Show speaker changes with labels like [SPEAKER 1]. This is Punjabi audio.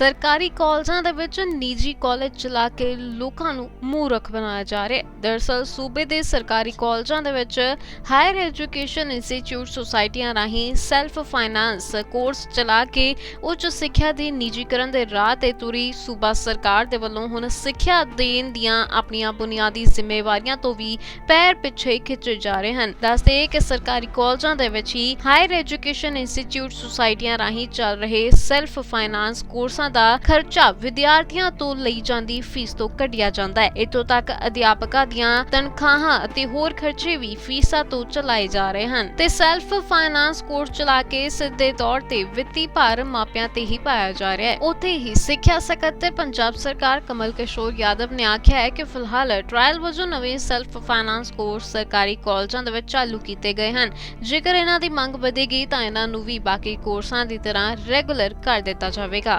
[SPEAKER 1] ਸਰਕਾਰੀ ਕਾਲਜਾਂ ਦੇ ਵਿੱਚ ਨਿੱਜੀ ਕਾਲਜ ਚਲਾ ਕੇ ਲੋਕਾਂ ਨੂੰ ਮੂਰਖ ਬਣਾਇਆ ਜਾ ਰਿਹਾ ਹੈ। ਦਰਅਸਲ, ਸੂਬੇ ਦੇ ਸਰਕਾਰੀ ਕਾਲਜਾਂ ਦੇ ਵਿੱਚ ਹਾਇਰ ਐਜੂਕੇਸ਼ਨ ਇੰਸਟੀਚਿਊਟ ਸੁਸਾਇਟੀਆਂ ਰਾਹੀਂ ਸੈਲਫ ਫਾਈਨਾਂਸ ਕੋਰਸ ਚਲਾ ਕੇ ਉੱਚ ਸਿੱਖਿਆ ਦੇ ਨਿੱਜੀਕਰਨ ਦੇ ਰਾਹ ਤੇ ਤੁਰੀ ਸੂਬਾ ਸਰਕਾਰ ਦੇ ਵੱਲੋਂ ਹੁਣ ਸਿੱਖਿਆ ਦੇਣ ਦੀਆਂ ਆਪਣੀਆਂ ਬੁਨਿਆਦੀ ਜ਼ਿੰਮੇਵਾਰੀਆਂ ਤੋਂ ਵੀ ਪੈਰ ਪਿੱਛੇ ਖਿੱਚੇ ਜਾ ਰਹੇ ਹਨ। ਦੱਸਦੇ ਕਿ ਸਰਕਾਰੀ ਕਾਲਜਾਂ ਦੇ ਵਿੱਚ ਹੀ ਹਾਇਰ ਐਜੂਕੇਸ਼ਨ ਇੰਸਟੀਚਿਊਟ ਸੁਸਾਇਟੀਆਂ ਰਾਹੀਂ ਚੱਲ ਰਹੇ ਸੈਲਫ ਫਾਈਨਾਂਸ ਕੋਰਸਾਂ ਦਾ ਖਰਚਾ ਵਿਦਿਆਰਥੀਆਂ ਤੋਂ ਲਈ ਜਾਂਦੀ ਫੀਸ ਤੋਂ ਕੱਢਿਆ ਜਾਂਦਾ ਹੈ। ਇਤੋਂ ਤੱਕ ਅਧਿਆਪਕਾਂ ਦੀਆਂ ਤਨਖਾਹਾਂ ਅਤੇ ਹੋਰ ਖਰਚੇ ਵੀ ਫੀਸਾਂ ਤੋਂ ਚਲਾਏ ਜਾ ਰਹੇ ਹਨ। ਤੇ ਸੈਲਫ ਫਾਈਨਾਂਸ ਕੋਰਸ ਚਲਾ ਕੇ ਸਿੱਧੇ ਤੌਰ ਤੇ ਵਿੱਤੀ ਭਾਰ ਮਾਪਿਆਂ ਤੇ ਹੀ ਪਾਇਆ ਜਾ ਰਿਹਾ ਹੈ। ਉੱਥੇ ਹੀ ਸਿੱਖਿਆ ਸਕੱਤਰ ਪੰਜਾਬ ਸਰਕਾਰ ਕਮਲ ਕਿਸ਼ੋਰ ਯਾਦਵ ਨੇ ਆਖਿਆ ਹੈ ਕਿ ਫਿਲਹਾਲ ਟ੍ਰਾਇਲ ਵਜੋਂ ਨਵੇਂ ਸੈਲਫ ਫਾਈਨਾਂਸ ਕੋਰਸ ਸਰਕਾਰੀ ਕਾਲਜਾਂ ਦੇ ਵਿੱਚ ਚਾਲੂ ਕੀਤੇ ਗਏ ਹਨ। ਜੇਕਰ ਇਹਨਾਂ ਦੀ ਮੰਗ ਵਧੇਗੀ ਤਾਂ ਇਹਨਾਂ ਨੂੰ ਵੀ ਬਾਕੀ ਕੋਰਸਾਂ ਦੀ ਤਰ੍ਹਾਂ ਰੈਗੂਲਰ ਕਰ ਦਿੱਤਾ ਜਾਵੇਗਾ।